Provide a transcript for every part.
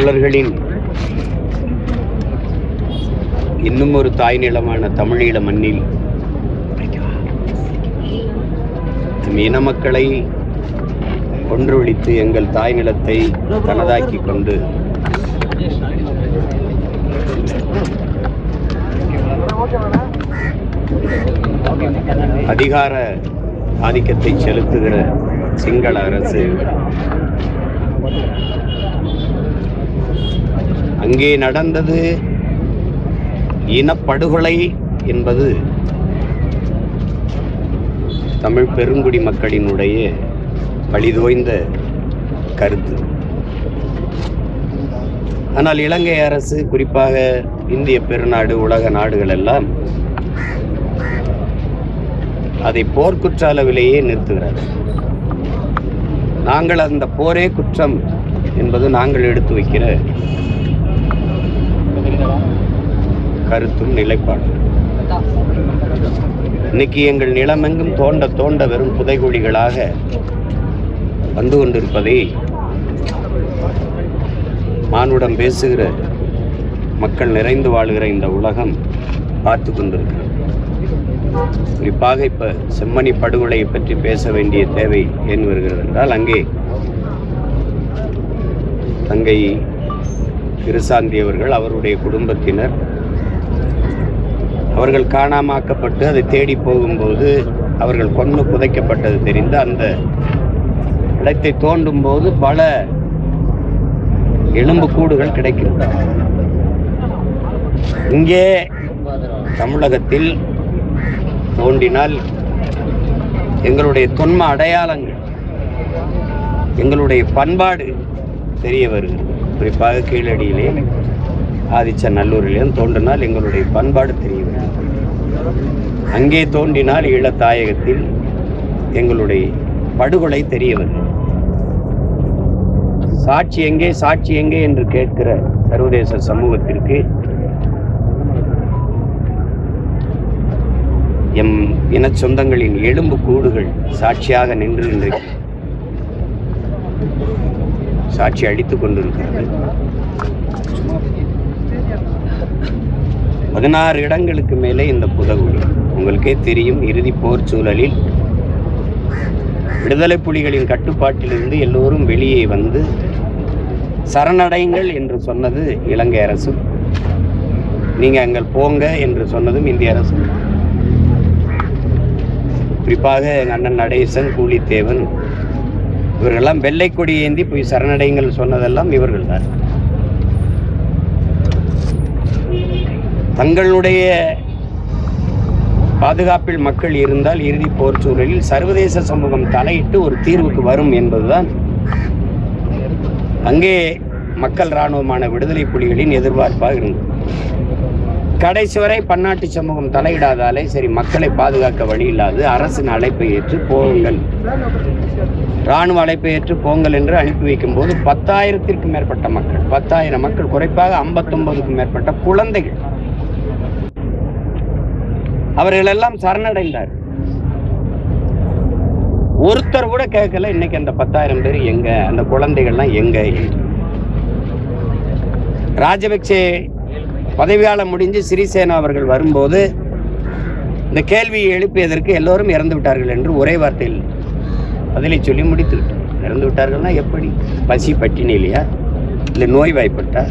தமிழர்களின் இன்னும் ஒரு தாய் நிலமான தமிழீழ மண்ணில் மீன மக்களை கொன்றொழித்து எங்கள் தாய் நிலத்தை தனதாக்கி கொண்டு அதிகார ஆதிக்கத்தை செலுத்துகிற சிங்கள அரசு அங்கே நடந்தது இனப்படுகொலை என்பது தமிழ் பெருங்குடி மக்களினுடைய பழிதோய்ந்த கருத்து. ஆனால் இலங்கை அரசு குறிப்பாக இந்திய பெருநாடு உலக நாடுகள் எல்லாம் அதை போர்க்குற்ற அளவிலேயே நிறுத்துகிறது. நாங்கள் அந்த போரே குற்றம் என்பது நாங்கள் எடுத்து வைக்கிற கருத்தும் நிலைப்பாடும். இன்னைக்கு எங்கள் நிலமெங்கும் தோண்ட தோண்ட வெறும் புதைகுழிகளாக வந்து கொண்டிருப்பதை மானுடம் பேசுகிற மக்கள் நிறைந்து வாழுகிற இந்த உலகம் பார்த்து கொண்டிருக்கிறது. குறிப்பாக இப்ப செம்மணி படுகொலையை பற்றி பேச வேண்டிய தேவை ஏன் வருகிறது என்றால் அங்கே தங்கை திருசாந்தி அவர்கள் அவருடைய குடும்பத்தினர். அவர்கள் காணாமாக்கப்பட்டு அதை தேடி போகும்போது அவர்கள் கொண்டு புதைக்கப்பட்டது தெரிந்து அந்த இடத்தை தோண்டும் போது பல எலும்பு கூடுகள் கிடைக்கின்றன. இங்கே தமிழகத்தில் தோண்டினால் எங்களுடைய தொன்ம அடையாளங்கள் எங்களுடைய பண்பாடு தெரிய வருகிறது. குறிப்பாக கீழடியிலே ஆதிச்சநல்லூரிலேயும் தோன்றினால் எங்களுடைய பண்பாடு தெரிய வருகிறது. அங்கே தோண்டினால் ஈழத்தாயகத்தில் எங்களுடைய படுகொலை தெரிய வருகிறது. சாட்சி எங்கே சாட்சி எங்கே என்று கேட்கிற சர்வதேச சமூகத்திற்கு எம் இன சொந்தங்களின் எலும்பு கூடுகள் சாட்சியாக நின்று இன்றைக்கு சாட்சி அடித்துக் கொண்டிருக்கிறது. பதினாறு இடங்களுக்கு மேலே இந்த புதகுழி உங்களுக்கே தெரியும் இறுதி போர் சூழலில் விடுதலை புலிகளின் கட்டுப்பாட்டிலிருந்து எல்லோரும் வெளியே வந்து சரணடைங்கள் என்று சொன்னது இலங்கை அரசும் நீங்கள் அங்கே போங்க என்று சொன்னதும் இந்திய அரசு. குறிப்பாக எங்கள் அண்ணன் நடேசன் கூலித்தேவன் இவர்களெல்லாம் வெள்ளை கொடி ஏந்தி போய் சரணடைங்கள் சொன்னதெல்லாம் இவர்கள் தான் தங்களுடைய பாதுகாப்பில் மக்கள் இருந்தால் இறுதி போர் சூழலில் சர்வதேச சமூகம் தலையிட்டு ஒரு தீர்வுக்கு வரும் என்பதுதான் அங்கே மக்கள் இராணுவமான விடுதலை புலிகளின் எதிர்பார்ப்பாக இருந்தது. கடைசி வரை பன்னாட்டு சமூகம் தலையிடாதாலே சரி மக்களை பாதுகாக்க வழி இல்லாது அரசின் அழைப்பை ஏற்று போங்கள். இராணுவ அழைப்பை ஏற்று போங்கள் என்று அனுப்பி வைக்கும் போது பத்தாயிரத்திற்கும் மேற்பட்ட மக்கள் பத்தாயிரம் மக்கள் குறைப்பாக ஐம்பத்தொன்பதுக்கும் மேற்பட்ட குழந்தைகள். அவர்களெல்லாம் சரணடைந்தார். ஒருத்தர் கூட கேட்கல இன்னைக்கு அந்த பத்தாயிரம் பேர் எங்க அந்த குழந்தைகள்லாம் எங்க? ராஜபக்சே பதவியால் முடிஞ்சு சிறிசேனா அவர்கள் வரும்போது இந்த கேள்வியை எழுப்பியதற்கு எல்லோரும் இறந்து விட்டார்கள் என்று ஒரே வார்த்தையில் பதிலை சொல்லி முடித்து விட்டார் இறந்து விட்டார்கள்னா எப்படி? பசி பட்டினிலையா இல்லை நோய் வாய்ப்பட்டா?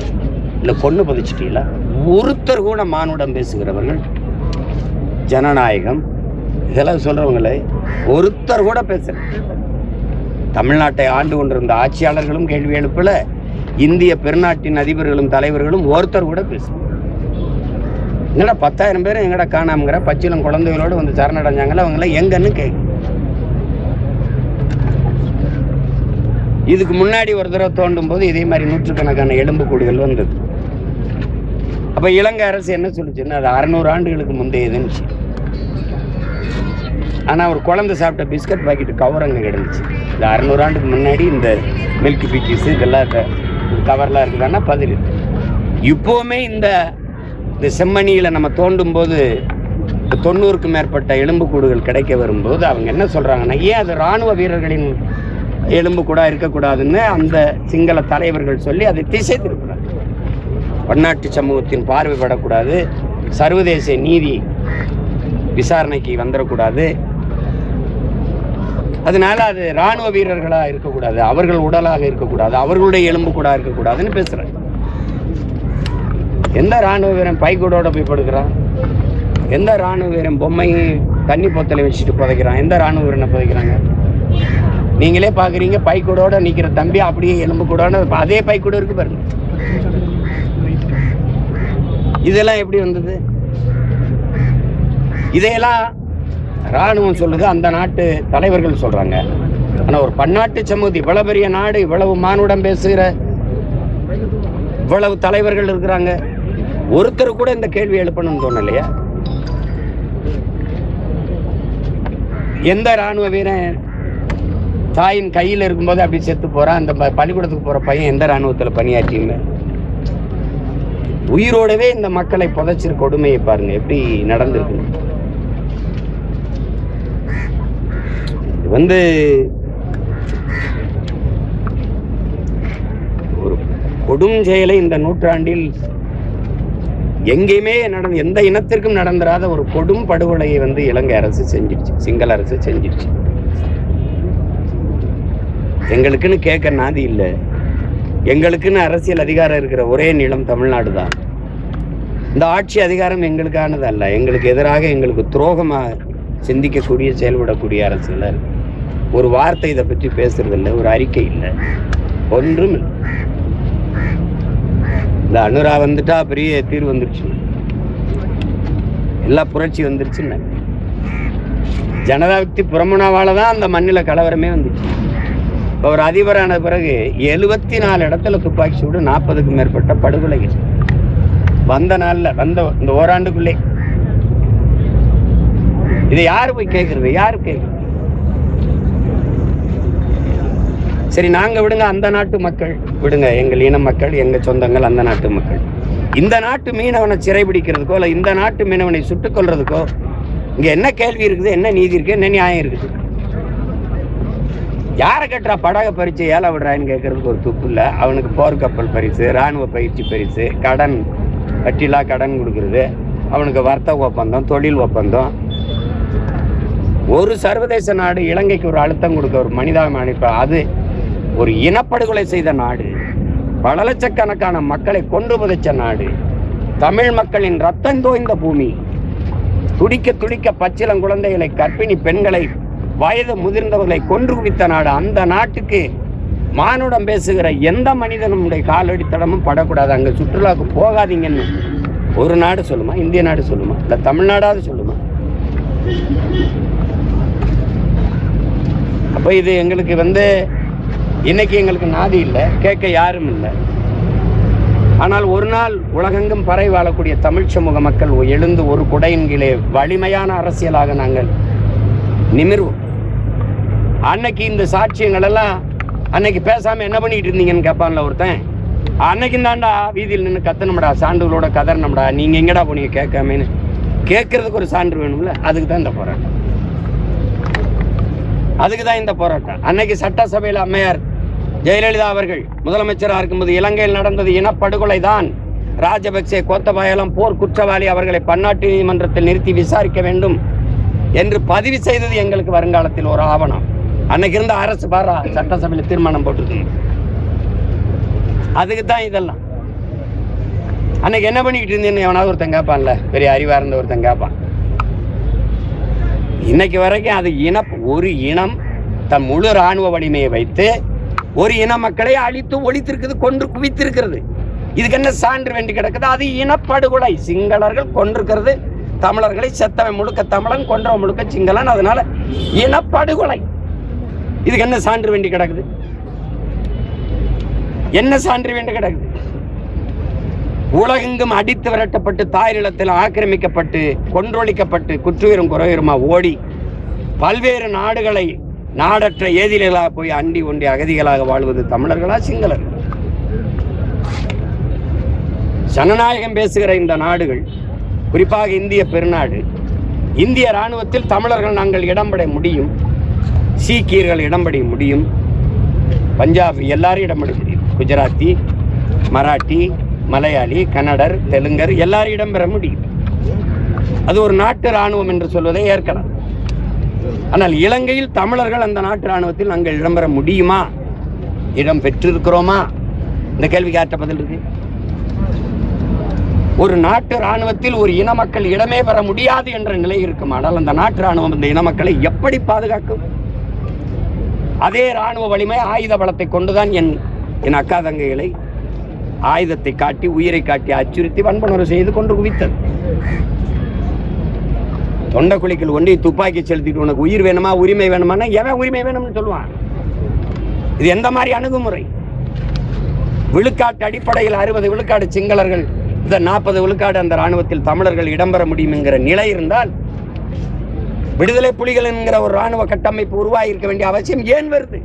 இல்லை பொண்ணு புதைச்சிட்டீங்களா? ஒருத்தர் கூட மானுடம் பேசுகிறவர்கள் ஜனநாயகம் இதெல்லாம் சொல்கிறவங்களே ஒருத்தர் கூட பேசுகிற தமிழ்நாட்டை ஆண்டு கொண்டிருந்த ஆட்சியாளர்களும் கேள்வி எழுப்பல இந்திய பெருநாட்டின் அதிபர்களும் தலைவர்களும் ஒருத்தர் கூட பேசுகிறார் என்னடா பத்தாயிரம் பேர் எங்கடா காணாமங்கிற? பச்சிலம் குழந்தைகளோடு வந்து சரணடைஞ்சாங்களா அவங்களாம் எங்கன்னு கே இதுக்கு முன்னாடி ஒரு தடவை தோண்டும் போது இதே மாதிரி நூற்றுக்கணக்கான எலும்பு கூடுகள் வந்தது. அப்போ இலங்கை அரசு என்ன சொல்லிச்சுன்னா அது அறநூறு ஆண்டுகளுக்கு முந்தையதுன்னு ஆனால் ஒரு குழந்தை சாப்பிட்ட பிஸ்கட் பாக்கெட் கவர் அங்கே கிடந்துச்சு. இந்த அறநூறு ஆண்டுக்கு முன்னாடி இந்த மில்க் பிக்கிஸ் இதெல்லாம் கவர்லாம் இருக்குதான்னா பதில். இப்போவுமே இந்த இந்த செம்மணியில் நம்ம தோண்டும் போது தொண்ணூறுக்கும் மேற்பட்ட எலும்புக்கூடுகள் கிடைக்க வரும்போது அவங்க என்ன சொல்கிறாங்கன்னா ஏன் அது ராணுவ வீரர்களின் எலும்பு கூட இருக்கக்கூடாதுன்னு அந்த சிங்கள தலைவர்கள் சொல்லி அதை திசை திருப்பினார் பன்னாட்டு சமூகத்தின் பார்வைப்படக்கூடாது. சர்வதேச நீதி விசாரணைக்கு வந்துடக்கூடாது அதனால அது ராணுவ வீரர்களாக இருக்கக்கூடாது. அவர்கள் உடலாக இருக்கக்கூடாது. அவர்களுடைய எலும்பு கூட இருக்கக்கூடாதுன்னு பேசுகிறாங்க எந்த ராணுவ வீரன் பைக்கூடோட போய் படுக்கிறான்? எந்த ராணுவ வீரன் பொம்மை தண்ணி பொத்தலை வச்சுட்டு புதைக்கிறான்? எந்த ராணுவ வீரனை புதைக்கிறாங்க? நீங்களே பார்க்குறீங்க பைக்கூடோட நிற்கிற தம்பி அப்படியே எலும்பு கூடான்னு அதே பைக்கூட இருக்கு பாருங்க. இதெல்லாம் எப்படி வந்தது? இதையெல்லாம் ராணுவம் சொல்லுது அந்த நாட்டு தலைவர்கள் சொல்றாங்க. ஆனா ஒரு பன்னாட்டு சமூகத்து இவ்வளவு பெரிய நாடு இவ்வளவு மானுடம் பேசுகிற இவ்வளவு தலைவர்கள் இருக்கிறாங்க. ஒருத்தர் கூட இந்த கேள்வி எழுப்பணும்னு தோணலையா? எந்த ராணுவ வீரன் தாயின் கையில் இருக்கும்போது அப்படி செத்து போறான் அந்த பள்ளிக்கூடத்துக்கு போற பையன் எந்த ராணுவத்துல பணியாற்றியுங்க உயிரோடவே இந்த மக்களை புதைச்சிரு கொடுமையை பாருங்க எப்படி நடந்திருக்கு. இது வந்து ஒரு கொடும் செயலை இந்த நூற்றாண்டில் எங்கேயுமே நடந்த எந்த இனத்திற்கும் நடந்துராத ஒரு கொடும் படுகொலையை வந்து இலங்கை அரசு செஞ்சிருச்சு சிங்கள அரசு செஞ்சிருச்சு எங்களுக்குன்னு கேட்க நாதி இல்லை. எங்களுக்குன்னு அரசியல் அதிகாரம் இருக்கிற ஒரே நிலம் தமிழ்நாடு தான். இந்த ஆட்சி அதிகாரம் எங்களுக்கானது அல்ல. எங்களுக்கு எதிராக எங்களுக்கு துரோகமாக சிந்திக்கக்கூடிய செயல்படக்கூடிய அரசு இல்லை ஒரு வார்த்தை இதை பற்றி பேசுறது இல்லை ஒரு அறிக்கை இல்லை. ஒன்றும் இல்லை இந்த அனுரா வந்துட்டா பெரிய தீர்வு வந்துருச்சு. எல்லா புரட்சி வந்துருச்சுன்னு ஜனதா விக்தி புறமுனாவால தான் அந்த மண்ணில் கலவரமே வந்துச்சு. இப்போ ஒரு அதிபரான பிறகு எழுபத்தி நாலு இடத்துல துப்பாக்கி சூடு நாற்பதுக்கும் மேற்பட்ட படுகொலைகள். வந்த நாள்ல வந்த இந்த ஓராண்டுக்குள்ளே. இதை யாரு போய் கேட்குறது யாரு கேட்குறது சரி நாங்க விடுங்க அந்த நாட்டு மக்கள். விடுங்க எங்கள் இன மக்கள் எங்கள் சொந்தங்கள் அந்த நாட்டு மக்கள். இந்த நாட்டு மீனவனை சிறைபிடிக்கிறதுக்கோ இல்லை இந்த நாட்டு மீனவனை சுட்டுக் கொல்றதுக்கோ இங்க என்ன கேள்வி இருக்குது என்ன நீதி இருக்குது என்ன நியாயம் இருக்குது? யாரை கட்டுறா படக பரிச்சு ஏழை விடுறான்னு கேட்கறதுக்கு ஒரு துப்பு இல்லை. அவனுக்கு போர்க்கப்பல் பரிசு இராணுவ பயிற்சி பரிசு கடன் வட்டிலா கடன் கொடுக்கறது அவனுக்கு வர்த்தக ஒப்பந்தம் தொழில் ஒப்பந்தம். ஒரு சர்வதேச நாடு இலங்கைக்கு ஒரு அழுத்தம் கொடுக்க ஒரு மனிதாபிமான அது ஒரு இனப்படுகொலை செய்த நாடு பல லட்சக்கணக்கான மக்களை கொண்டு புதைச்ச நாடு தமிழ் மக்களின் ரத்தம் தோய்ந்த பூமி துடிக்க துடிக்க பச்சிளம் குழந்தைகளை கர்ப்பிணி பெண்களை வயது முதிர்ந்தவர்களை கொன்று குவித்த நாடு அந்த நாட்டுக்கு மானுடம் பேசுகிற எந்த மனிதனுடைய காலடி தடமும் படக்கூடாது. அங்கே சுற்றுலாவுக்கு போகாதீங்கன்னு ஒரு நாடு சொல்லுமா? இந்திய நாடு சொல்லுமா? இல்லை தமிழ்நாடாவது சொல்லுமா? அப்போ இது எங்களுக்கு வந்து இன்னைக்கு எங்களுக்கு நாதி இல்லை கேட்க யாரும் இல்லை. ஆனால் ஒரு நாள் உலகெங்கும் பறை வாழக்கூடிய தமிழ் சமூக மக்கள் எழுந்து ஒரு குடையின் கீழே வலிமையான அரசியலாக நாங்கள் நிமிர்வோம். அன்னைக்கு இந்த சாட்சியங்கள் எல்லாம் அன்னைக்கு பேசாம என்ன பண்ணிட்டு இருந்தீங்கன்னு கேட்பான்ல ஒருத்தன். அன்னைக்கு தாண்டா வீதியில் நின்று கத்தணும்டா சான்றுகளோட கதறணும்டா நீங்க எங்கடா போனீங்க கேட்காமன்னு. கேட்கறதுக்கு ஒரு சான்று வேணும்ல அதுக்கு தான் இந்த போராட்டம். அதுக்கு தான் இந்த போராட்டம். அன்னைக்கு சட்டசபையில் அம்மையார் ஜெயலலிதா அவர்கள் முதலமைச்சராக இருக்கும்போது இலங்கையில் நடந்தது இனப்படுகொலை தான் ராஜபக்சே கோத்தபாயலம் போர் குற்றவாளி அவர்களை பன்னாட்டு நீதிமன்றத்தில் நிறுத்தி விசாரிக்க வேண்டும் என்று பதிவு செய்தது எங்களுக்கு வருங்காலத்தில் ஒரு ஆவணம். அன்னைக்கு இருந்த அரசு பாரா சட்டசபையில் தீர்மானம் போட்டிருக்கு. அதுக்கு தான் இதெல்லாம். அன்னைக்கு என்ன பண்ணிக்கிட்டு இருந்தேன்னு எவனாவது ஒருத்தன் கேட்பான்ல? பெரிய அறிவா இருந்த ஒருத்தன் கேட்பான். இன்னைக்கு வரைக்கும் அது இன ஒரு இனம் தன் முழு ராணுவ வலிமையை வைத்து ஒரு இன மக்களை அழித்து ஒழித்திருக்குது கொன்று குவித்திருக்கிறது. இதுக்கு என்ன சான்று வேண்டி கிடக்குது? அது இனப்படுகொலை. சிங்களர்கள் கொண்டிருக்கிறது தமிழர்களை செத்தவன் முழுக்க தமிழன் கொன்றவன் முழுக்க சிங்களன். அதனால இனப்படுகொலை. இதுக்கு என்ன சான்று வேண்டி கிடக்குது? என்ன சான்று வேண்டி கிடக்குது? உலகெங்கும் அடித்து விரட்டப்பட்டு தாய் ஆக்கிரமிக்கப்பட்டு கொன்றொழிக்கப்பட்டு குற்றுயிரும் குறையுமா? ஓடி. பல்வேறு நாடுகளை நாடற்ற ஏதிலைகளாக போய் அண்டி ஒண்டி அகதிகளாக வாழ்வது தமிழர்களா சிங்களர்? ஜனநாயகம் பேசுகிற இந்த நாடுகள் குறிப்பாக இந்திய பெருநாடு இந்திய இராணுவத்தில் தமிழர்கள் நாங்கள் இடம்பெற முடியும் சீக்கியர்கள் இடம்பெற முடியும் பஞ்சாபி எல்லாரும் இடம்பெற முடியும். குஜராத்தி மராட்டி மலையாளி கன்னடர் தெலுங்கர் எல்லாரும் இடம்பெற முடியும். அது ஒரு நாட்டு ராணுவம் என்று சொல்வதை ஏற்கலாம். ஆனால் இலங்கையில் தமிழர்கள் அந்த நாட்டு ராணுவத்தில் நாங்கள் இடம்பெற முடியுமா? இடம் பெற்றிருக்கிறோமா? இந்த கேள்விக்கு ஆற்ற பதில் இருக்கு ஒரு நாட்டு ராணுவத்தில் ஒரு இன மக்கள் இடமே பெற முடியாது என்ற நிலை இருக்குமானால் அந்த நாட்டு ராணுவம் இந்த இன மக்களை எப்படி பாதுகாக்கும்? அதே ராணுவ வலிமை ஆயுத பலத்தை கொண்டுதான் என் என் அக்கா தங்கைகளை ஆயுதத்தை காட்டி உயிரை காட்டி அச்சுறுத்தி வன்புணர்வு செய்து கொண்டு குவித்தது. தொண்டை குழிக்குள் ஒண்டி துப்பாக்கி செலுத்திட்டு உனக்கு உயிர் வேணுமா உரிமை வேணுமானா எவன் உரிமை வேணும்னு சொல்லுவான்? இது எந்த மாதிரி அணுகுமுறை? விழுக்காட்டு அடிப்படையில் அறுபது விழுக்காடு சிங்களர்கள் இந்த நாற்பது விழுக்காடு அந்த ராணுவத்தில் தமிழர்கள் இடம்பெற முடியும் என்கிற நிலை இருந்தால் விடுதலை புலிகள் என்கிற ஒரு ராணுவ கட்டமைப்பு உருவாகி இருக்க வேண்டிய அவசியம் ஏன் வருது?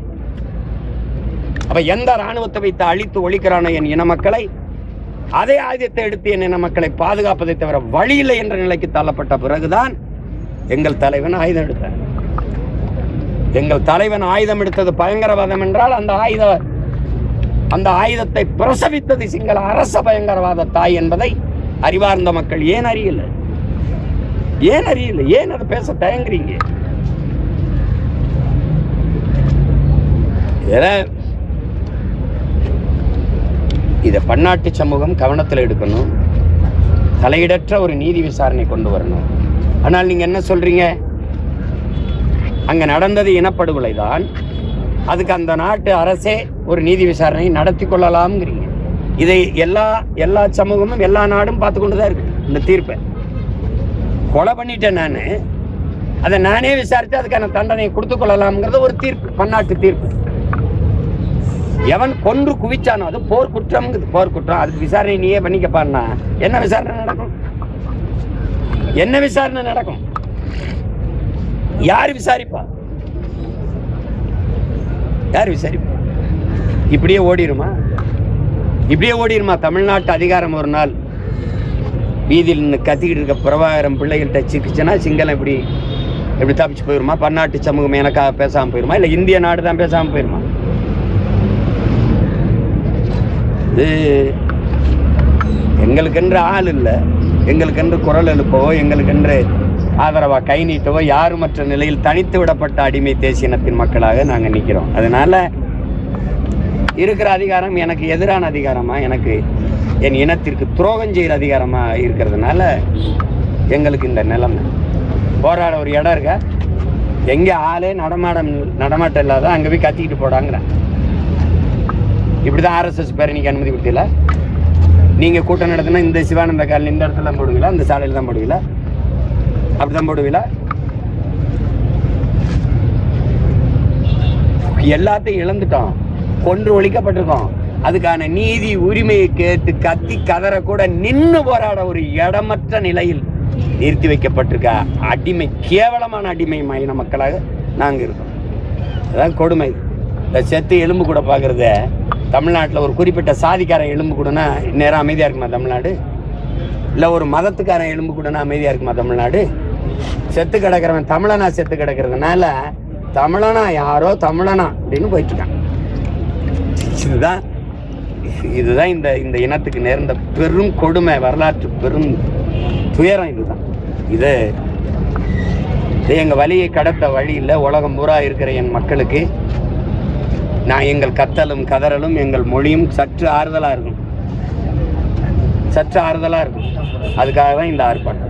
அப்ப எந்த ராணுவத்தை வைத்து அழித்து ஒழிக்கிறானோ என் இன மக்களை அதே ஆயுதத்தை எடுத்து என் இன மக்களை பாதுகாப்பதை தவிர வழி இல்லை என்ற நிலைக்கு தள்ளப்பட்ட பிறகுதான் எங்கள் தலைவன் ஆயுதம் எடுத்தார். எங்கள் தலைவன் ஆயுதம் எடுத்தது பயங்கரவாதம் என்றால் அந்த ஆயுத அந்த ஆயுதத்தை பிரசவித்தது சிங்கள அரச பயங்கரவாத தாய் என்பதை அறிவார்ந்த மக்கள் ஏன் அறியல? ஏன் அறியல? ஏன் அதை பேச தயங்குறீங்க? இதை பன்னாட்டு சமூகம் கவனத்தில் எடுக்கணும். தலையிடற்ற ஒரு நீதி விசாரணை கொண்டு வரணும். ஆனால் நீங்கள் என்ன சொல்றீங்க? அங்கே நடந்தது இனப்படுகொலை தான் அதுக்கு அந்த நாட்டு அரசே ஒரு நீதி விசாரணை நடத்தி கொள்ளலாம்ங்கிறீங்க. இதை எல்லா எல்லா சமூகமும் எல்லா நாடும் பார்த்து கொண்டு தான் இருக்கு இந்த தீர்ப்பை. கொலை பண்ணிட்டேன் நான். அதை நானே விசாரித்து அதுக்கான தண்டனையை கொடுத்து கொள்ளலாம்ங்கிறது ஒரு தீர்ப்பு பன்னாட்டு தீர்ப்பு. எவன் கொன்று குவிச்சானோ அது போர்க்குற்றம்ங்கிறது போர்க்குற்றம். அதுக்கு விசாரணை நீயே பண்ணிக்கப்பான்னா என்ன விசாரணை நடக்கும்? என்ன விசாரணை நடக்கும்? யார் விசாரிப்பா? யார் விசாரிப்பா? இப்படியே ஓடிருமா? இப்படியே ஓடிருமா? தமிழ்நாட்டு அதிகாரம் ஒரு நாள் வீதியில் நின்று கத்திக்கிட்டு இருக்க பிரபாகரம் பிள்ளைகள்கிட்ட சிக்கிச்சுன்னா சிங்களம் இப்படி எப்படி தப்பிச்சு போயிருமா? பன்னாட்டு சமூகம் எனக்காக பேசாமல் போயிருமா? இல்லை இந்திய நாடு தான் பேசாமல் போயிருமா? இது எங்களுக்கென்று ஆள் இல்லை. எங்களுக்கென்று குரல் எழுப்பவோ எங்களுக்கென்று ஆதரவா கை நீட்டவோ யாருமற்ற நிலையில் தனித்து விடப்பட்ட அடிமை தேசியனத்தின் மக்களாக நாங்கள் நிற்கிறோம். அதனால இருக்கிற அதிகாரம் எனக்கு எதிரான அதிகாரமா? எனக்கு என் இனத்திற்கு துரோகம் செய்கிற அதிகாரமா இருக்கிறதுனால எங்களுக்கு இந்த நிலைமை. போராட ஒரு இடம் இருக்கா? எங்கே ஆளே நடமாடம் நடமாட்டம் இல்லாத அங்கே போய் கத்திக்கிட்டு போடாங்கிறேன். இப்படி தான் ஆர்எஸ்எஸ் பேரணிக்கு அனுமதி கொடுத்தீங்களா? நீங்கள் கூட்டம் நடத்தினா இந்த சிவானந்த காலனி இந்த இடத்துல தான் போடுவீங்களா? இந்த சாலையில் தான் போடுவீங்களா? அப்படி தான் போடுவீங்களா? எல்லாத்தையும் இழந்துட்டோம். கொன்று ஒழிக்கப்பட்டிருக்கோம். அதுக்கான நீதி உரிமையை கேட்டு கத்தி கதற கூட நின்று போராட ஒரு இடமற்ற நிலையில் நிறுத்தி வைக்கப்பட்டிருக்க அடிமை கேவலமான அடிமை மைன மக்களாக நாங்கள் இருக்கோம். அதான் கொடுமை. இந்த செத்து எலும்பு கூட பார்க்குறத தமிழ்நாட்டில் ஒரு குறிப்பிட்ட சாதிக்காரன் எலும்பு கூடனா நேரம் அமைதியாக இருக்குமா தமிழ்நாடு? இல்லை ஒரு மதத்துக்காரன் எலும்பு கூடனா அமைதியாக இருக்குமா தமிழ்நாடு? செத்து கிடக்கிறவன் தமிழனா செத்து கிடக்கிறதுனால தமிழனா யாரோ தமிழனா அப்படின்னு போயிட்டுருக்கான். இதுதான் இதுதான் இந்த இந்த இனத்துக்கு நேர்ந்த பெரும் கொடுமை வரலாற்று பெரும் துயரம் இதுதான். இது இது எங்கள் வழியை கடத்த வழியில் உலகம் பூரா இருக்கிற என் மக்களுக்கு நான் எங்கள் கத்தலும் கதறலும் எங்கள் மொழியும் சற்று ஆறுதலாக இருக்கும். சற்று ஆறுதலாக இருக்கும். அதுக்காக தான் இந்த ஆர்ப்பாட்டம்?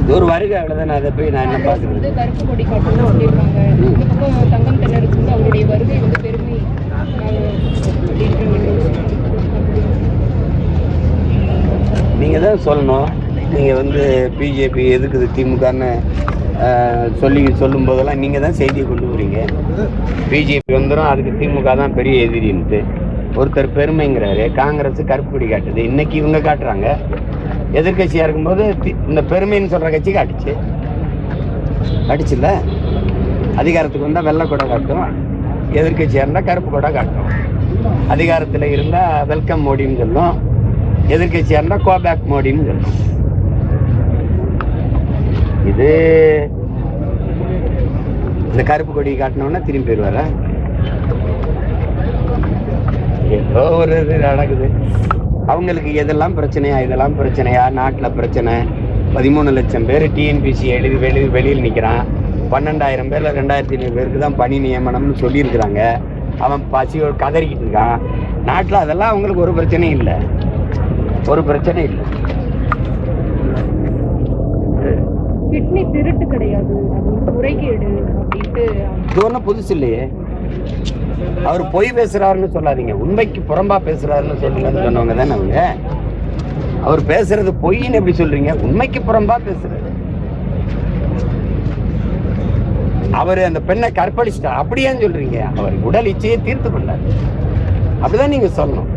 இது ஒரு வருகை அவ்வளோதான் அதை போய் நான் என்ன வந்து கருப்பு கொடி காட்டணும்னு சொல்லியிருக்காங்க இந்த பக்கம் தங்கம் தென்னரசு வந்து அவருடைய வருகை வந்து பெருமை நீங்கள் தான் சொல்லணும். நீங்கள் வந்து பிஜேபி எதுக்குது திமுகன்னு சொல்லி சொல்லும் போதெல்லாம் நீங்கள் தான் செய்தியை கொண்டு போகிறீங்க பிஜேபி வந்துடும் அதுக்கு திமுக தான் பெரிய எதிரின்ட்டு. ஒருத்தர் பெருமைங்கிறாரு காங்கிரஸ் கருப்பு காட்டுது. இன்னைக்கு இவங்க காட்டுறாங்க. எதிர்க்கட்சியாக இருக்கும்போது தி- இந்த பெருமைன்னு சொல்கிற கட்சி காட்டுச்சு. காட்டுச்சுல்ல? அதிகாரத்துக்கு வந்தால் வெள்ளை கொடை காட்டும். எதிர்க்கட்சியாக இருந்தால் கருப்பு கொடை காட்டும். அதிகாரத்தில் இருந்தால் வெல்கம் மோடின்னு சொல்லும். எதிர்க்கட்சியாக இருந்தால் கோபேக் மோடின்னு சொல்லும். இது இந்த கருப்பு கொடி காட்டினோன்னா திரும்பி போயிடுவார ஏதோ ஒரு இது நடக்குது. அவங்களுக்கு எதெல்லாம் பிரச்சனையா இதெல்லாம் பிரச்சனையா? நாட்டில் பிரச்சனை. பதிமூணு லட்சம் பேர் டிஎன்பிசி எழுதி வெளியில் வெளியில் நிற்கிறான் பன்னெண்டாயிரம் பேரில் ரெண்டாயிரத்தி ஐநூறு பேருக்கு தான் பணி நியமனம்னு சொல்லியிருக்கிறாங்க. அவன் பசியோடு கதறிக்கிட்டு இருக்கான். நாட்டில் அதெல்லாம் அவங்களுக்கு ஒரு பிரச்சனையும் இல்லை. ஒரு பிரச்சனை இல்லை. கிட்னி திருட்டு கிடையாது. முறைகேடு அப்படின்ட்டு இது புதுசு இல்லையே. அவர் பொய் பேசுறாருன்னு சொல்லாதீங்க. உண்மைக்கு புறம்பா பேசுறாருன்னு சொல்லுங்கன்னு சொன்னவங்க தானே அவங்க. அவர் பேசுறது பொய்ன்னு எப்படி சொல்றீங்க? உண்மைக்கு புறம்பா பேசுறாரு அவர் அந்த பெண்ணை கற்பழிச்சிட்டார். அப்படியே சொல்றீங்க? அவர் உடல் இச்சையை தீர்த்து கொண்டார். அப்படிதான் நீங்க சொல்லணும்.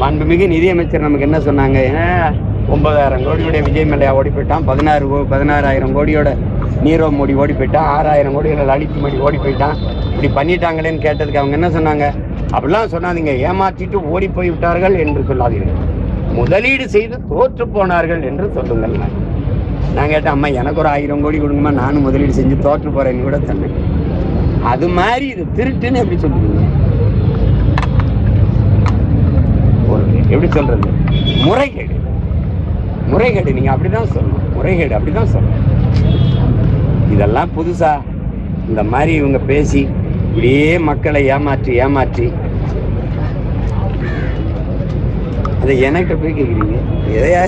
மாண்புமிகு நிதியமைச்சர் நமக்கு என்ன சொன்னாங்க? ஏன்னா ஒன்பதாயிரம் கோடியோட விஜய் மல்லையா ஓடி போயிட்டான் பதினாறு கோ- பதினாறாயிரம் கோடியோட நீரவ் மோடி ஓடி போயிட்டான் ஆறாயிரம் கோடியோட லலித் மோடி ஓடி போயிட்டான் இப்படி பண்ணிட்டாங்களேன்னு கேட்டதுக்கு அவங்க என்ன சொன்னாங்க? அப்படிலாம் சொன்னாதீங்க. ஏமாற்றிட்டு ஓடி போய் விட்டார்கள் என்று சொல்லாதீர்கள். முதலீடு செய்து தோற்று போனார்கள் என்று சொல்லுங்கள். நான் கேட்டேன் அம்மா எனக்கு ஒரு ஆயிரம் கோடி கொடுங்கம்மா. நானும் முதலீடு செஞ்சு தோற்று போகிறேன்னு கூட சொன்னேன். அது மாதிரி இது திருட்டுன்னு எப்படி சொல்லுவீங்க? எப்படி சொல்றது? முறைகேடு. முறைகேடு நீங்க அப்படிதான் சொல்லணும். முறைகேடு அப்படிதான் சொல்லணும். இதெல்லாம் புதுசா இந்த மாதிரி இவங்க பேசி இப்படியே மக்களை ஏமாற்றி ஏமாற்றி. அதை என்கிட்ட போய் கேட்குறீங்க. எதையா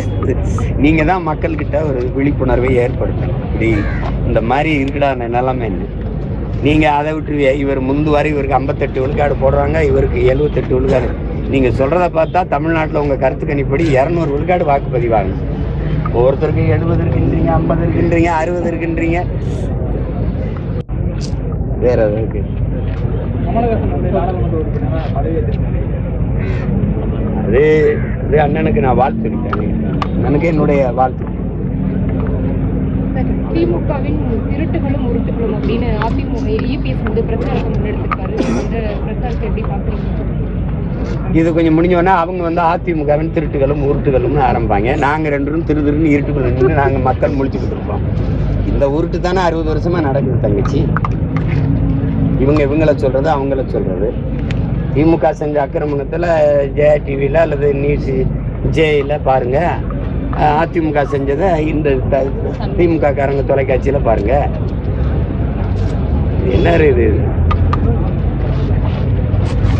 நீங்கள் தான் மக்கள்கிட்ட ஒரு விழிப்புணர்வை ஏற்படுத்தணும். இப்படி இந்த மாதிரி இருக்குடா நிலைமை நீங்கள் அதை விட்டுருவியா? இவர் முந்து வரை இவருக்கு ஐம்பத்தெட்டு விழுக்காடு போடுறாங்க இவருக்கு எழுபத்தெட்டு விழுக்காடு. நீங்கள் சொல்கிறத பார்த்தா தமிழ்நாட்டில் உங்கள் கருத்து கணிப்படி இரநூறு விழுக்காடு வாக்குப்பதிவாங்க ஒவ்வொருத்தருக்கு எழுபது இருக்குன்றீங்க ஐம்பது இருக்குன்றீங்க அறுபது இருக்குன்றீங்க. வேற எதுக்கு கமலஹாசன் வந்து அது அது அண்ணனுக்கு நான் வாழ்த்து இருக்கேன் அண்ணனுக்கு என்னுடைய வாழ்த்து. திமுகவின் திருட்டுகளும் உருட்டுகளும் அப்படின்னு அதிமுக இபிஎஸ் வந்து பிரச்சாரத்தை முன்னெடுத்திருக்காரு. பிரச்சாரத்தை எப்படி பாக்குறீங்க இது கொஞ்சம் முடிஞ்சோன்னா அவங்க வந்து அதிமுகவின் திருட்டுகளும் உருட்டுகளும்னு ஆரம்பிப்பாங்க. நாங்கள் ரெண்டும் திரு திருன்னு இருட்டுக்குள்ள நின்று நாங்கள் மக்கள் முழிச்சுக்கிட்டு இருப்போம். இந்த உருட்டு தானே அறுபது வருஷமாக நடக்குது தங்கச்சி. இவங்க இவங்கள சொல்கிறது அவங்கள சொல்கிறது திமுக செஞ்ச அக்கிரமணத்தில் ஜே டிவியில் அல்லது நியூஸ் ஜேயில் பாருங்க. அதிமுக செஞ்சதை இந்த திமுக காரங்க தொலைக்காட்சியில் பாருங்கள் என்ன இது?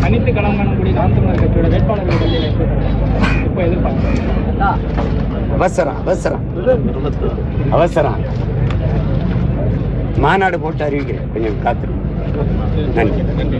அனைத்து களம் காணக்கூடிய நாம் கட்சியோட வேட்பாளர்கள் பட்டியலை இப்போ எதிர்பார்க்கிறேன் அவசரம் அவசரம். அவசரம். மாநாடு போட்டு அறிவிக்கிறேன். கொஞ்சம் காத்துருங்க. நன்றி நன்றி.